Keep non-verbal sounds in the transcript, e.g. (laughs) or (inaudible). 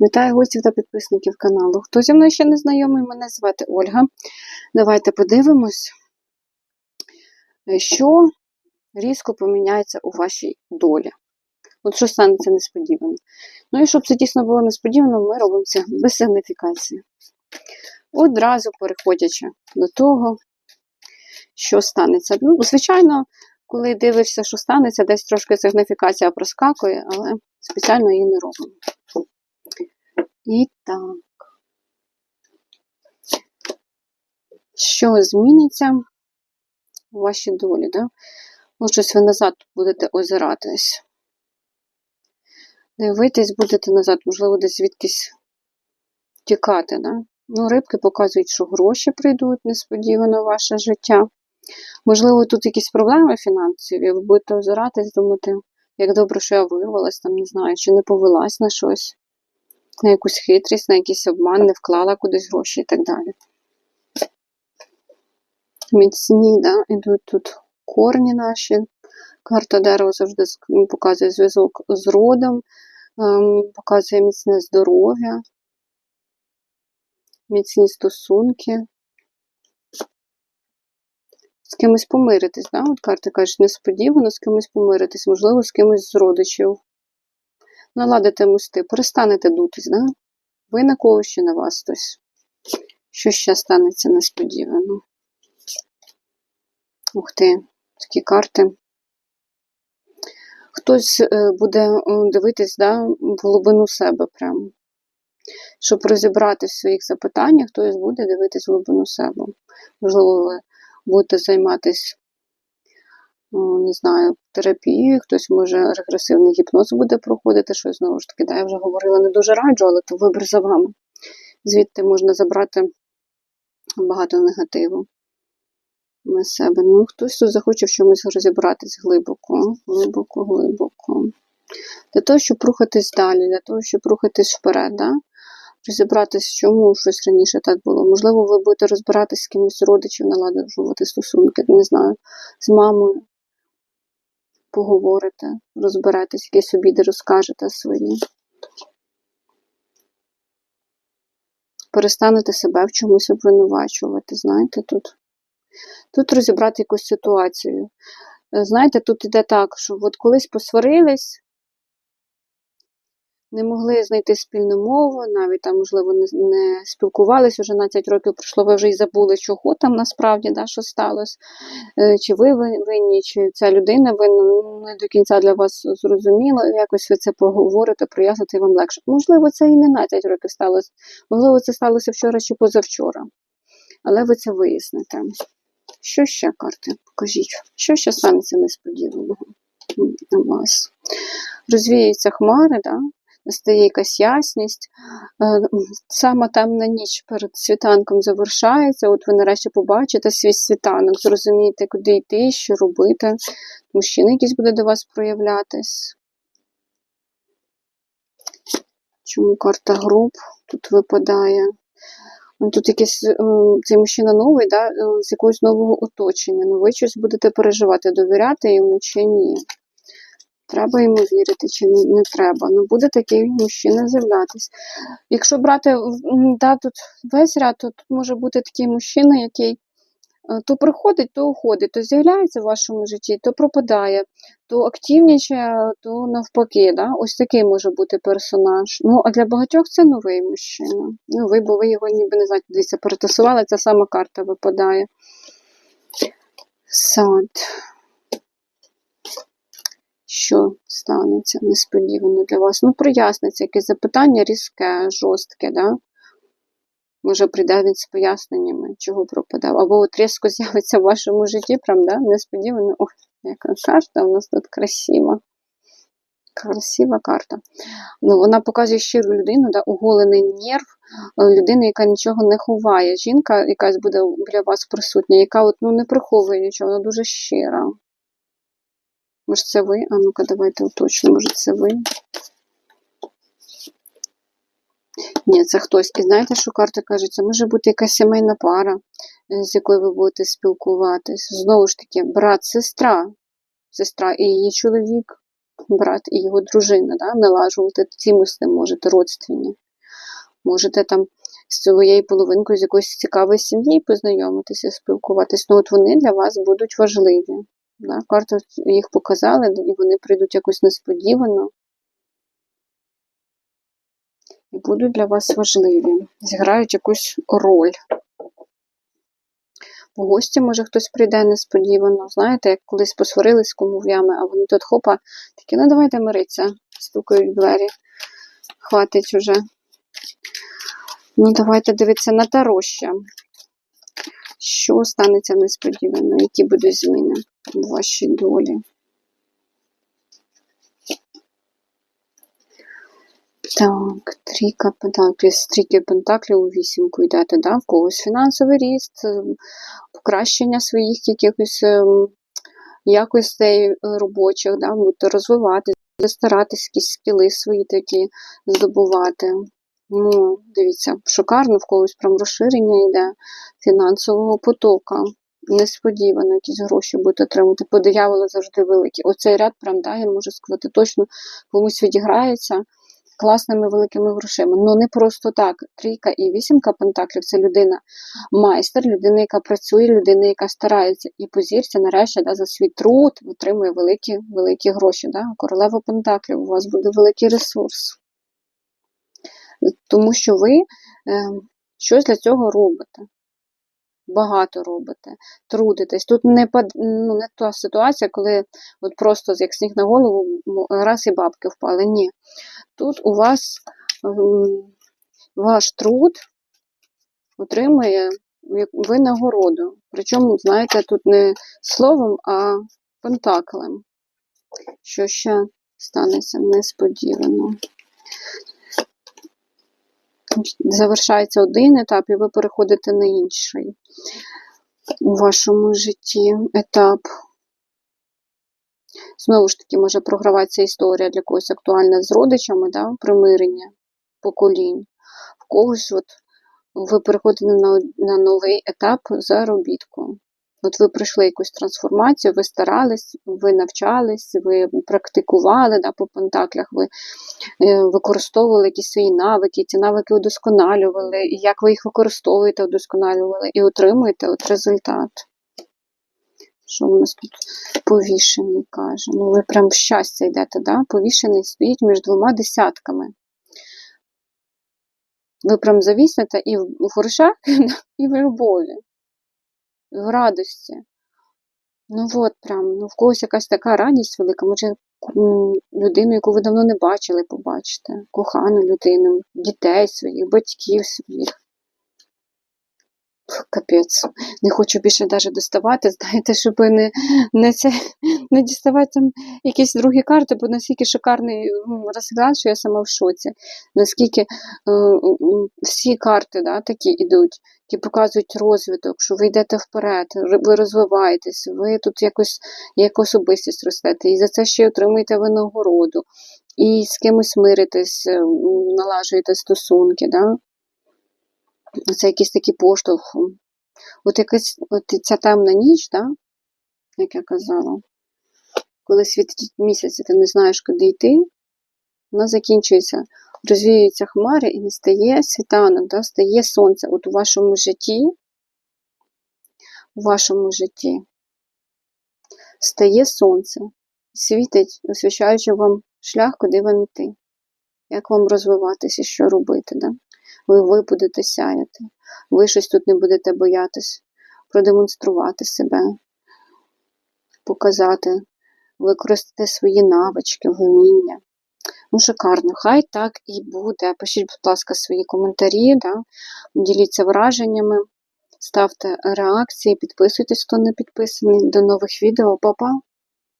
Вітаю гостів та підписників каналу. Хто зі мною ще не знайомий, мене звати Ольга. Давайте подивимось, що різко поміняється у вашій долі. От що станеться несподівано. Ну і щоб це дійсно було несподівано, ми робимо це без сигніфікації. Одразу переходячи до того, що станеться. Ну, звичайно, коли дивишся, що станеться, десь трошки сигніфікація проскакує, але спеціально її не робимо. І так. Що зміниться у вашій долі, да? Ну, щось ви назад будете озиратись. Дивитись будете назад, можливо, десь звідкись тікати, да? Ну, рибки показують, що гроші прийдуть несподівано в ваше життя. Можливо, тут якісь проблеми фінансові, ви будете озиратись, думати, як добре, що я вирвалась, там, не знаю, чи не повелась на щось на якусь хитрість, на якийсь обман, не вклала кудись гроші і так далі. Міцні, да, ідуть тут корні наші. Карта дерева завжди показує зв'язок з родом, ем, показує міцне здоров'я, міцні стосунки. З кимось помиритись, да? От карти кажуть, несподівано з кимось помиритись, можливо, з кимось з родичів наладите мости, перестанете дутись, да? ви на когось чи на вас хтось. Що ще станеться несподівано? Ух ти, такі карти. Хтось е, буде дивитись да, в глибину себе прямо. Щоб розібрати в своїх запитаннях, хтось буде дивитись в глибину себе. Можливо, ви будете займатися не знаю, терапії, хтось може регресивний гіпноз буде проходити, що знову ж таки, да, я вже говорила, не дуже раджу, але то вибір за вами. Звідти можна забрати багато негативу на себе. Ну, хтось тут захоче в чомусь розібратись глибоко, глибоко, глибоко. Для того, щоб рухатись далі, для того, щоб рухатись вперед, да? розібратись, чому щось раніше так було. Можливо, ви будете розбиратись з кимось родичів, наладжувати стосунки, не знаю, з мамою, поговорите, розберетесь, якісь обіди розкажете свої. Перестанете себе в чомусь обвинувачувати, знаєте, тут. Тут розібрати якусь ситуацію. Знаєте, тут іде так, що от колись посварились, не могли знайти спільну мову, навіть там, можливо, не не спілкувалися, вже 12 років пройшло, ви вже й забули, чого там насправді, да, що сталося. Е, чи ви винні, чи ця людина винна, ну, не до кінця для вас зрозуміло, якось ви це поговорите, прояснити вам легше. Можливо, це і не 12 років сталося, можливо, це сталося вчора чи позавчора. Але ви це виясните. Що ще карти? Покажіть, що ще станеться несподіваного на вас? Розвіються хмари, да? настає якась ясність. Е, сама темна ніч перед світанком завершається, от ви нарешті побачите свій світанок, зрозумієте, куди йти, що робити. Мужчина якийсь буде до вас проявлятись. Чому карта груп тут випадає? Ну, тут якийсь е, цей мужчина новий, да, е, з якогось нового оточення. Ну, ви щось будете переживати, довіряти йому чи ні. Треба йому вірити, чи не треба. Ну, буде такий мужчина з'являтися. Якщо брати да, тут весь ряд, то тут може бути такий мужчина, який то приходить, то уходить, то з'являється в вашому житті, то пропадає, то активнічає, то навпаки. Да? Ось такий може бути персонаж. Ну, а для багатьох це новий мужчина. Ну, ви, бо ви його ніби не знаєте, дивіться, перетасували, ця сама карта випадає. Сад що станеться несподівано для вас. Ну, проясниться якесь запитання різке, жорстке, да? Може, прийде він з поясненнями, чого пропадав. Або от різко (laughs) з'явиться в вашому житті, прям, да? несподівано. Ой, яка карта у нас тут красива. Красива карта. Ну, Вона показує щиру людину, да, оголений нерв, людина, яка нічого не ховає. Жінка, якась буде біля вас присутня, яка от, ну, не приховує нічого, вона дуже щира. Може, це ви? А ну-ка, давайте уточнимо, може, це ви. Ні, це хтось. І знаєте, що карта каже? Це може бути якась сімейна пара, е, з якою ви будете спілкуватись. Знову ж таки, брат, сестра, сестра і її чоловік, брат і його дружина, да? налажувати ці мисли можете, родственні. Можете там з своєю половинкою з якоюсь цікавою сім'єю познайомитися, спілкуватись. Ну, от вони для вас будуть важливі. Да? Карти їх показали, і вони прийдуть якось несподівано. І будуть для вас важливі. Зіграють якусь роль. В гості, може, хтось прийде несподівано. Знаєте, як колись посварились з кумов'ями, а вони тут хопа, такі, ну давайте миритися, стукають двері. Хватить уже. Ну, давайте дивитися на тароща. Що станеться несподівано? Які будуть зміни в вашій долі? Так, трійка пентаклів, з трійки пентаклів у вісімку йдете, да? в когось фінансовий ріст, е, покращення своїх якихось ем, якостей е, робочих, да? будете розвиватися, старатись якісь скіли свої такі здобувати. Ну, дивіться, шикарно в когось прям розширення йде фінансового потока. Несподівано якісь гроші будете отримати. По дияволу завжди великі. Оцей ряд, прям, я можу сказати, точно комусь відіграється класними великими грошима. Ну не просто так. Трійка і вісімка пентаклів це людина майстер, людина, яка працює, людина, яка старається. І позірця, нарешті, да, за свій труд отримує великі великі гроші. Да? Королева пентаклів, у вас буде великий ресурс. Тому що ви е, щось для цього робите. Багато робите, трудитесь. Тут не ну, не та ситуація, коли от просто як сніг на голову, раз і бабки впали. Ні. Тут у вас ваш труд отримує винагороду. Причому, знаєте, тут не словом, а пентаклем. Що ще станеться несподівано завершається один етап, і ви переходите на інший у вашому житті етап. Знову ж таки, може програватися історія для когось актуальна з родичами, да, примирення поколінь. В когось от ви переходите на, новий етап заробітку. От ви пройшли якусь трансформацію, ви старались, ви навчались, ви практикували да, по пентаклях, ви е, використовували якісь свої навики, ці навики удосконалювали, і як ви їх використовуєте, удосконалювали, і отримуєте от результат. Що у нас тут повішений каже? Ну, ви прям в щастя йдете, да? повішений стоїть між двома десятками. Ви прям завіснете і в грошах, (laughs) і в любові в радості. Ну от прям, ну в когось якась така радість велика, може людину, яку ви давно не бачили, побачите, кохану людину, дітей своїх, батьків своїх. Капець, не хочу більше навіть доставати, (laughs) знаєте, щоб не не, це, не діставати там якісь другі карти, бо наскільки шикарний розгляд, що я сама в шоці. Наскільки е, всі карти да, такі йдуть, які показують розвиток, що ви йдете вперед, ви розвиваєтесь, ви тут якось як особистість ростете, і за це ще й отримуєте винагороду, і з кимось миритесь, налажуєте стосунки. Да? Це якийсь такий поштовх. От якась от ця темна ніч, да? як я казала, коли світить місяць, і ти не знаєш, куди йти, вона закінчується, розвіюються хмари і не стає світанок, да? стає сонце. От у вашому житті, у вашому житті стає сонце, світить, освіщаючи вам шлях, куди вам йти, як вам розвиватися, що робити. Да? ви, ви будете сяяти, ви щось тут не будете боятись, продемонструвати себе, показати, використати свої навички, вміння. Ну, шикарно, хай так і буде. Пишіть, будь ласка, свої коментарі, да? діліться враженнями, ставте реакції, підписуйтесь, хто не підписаний. До нових відео, Па-па!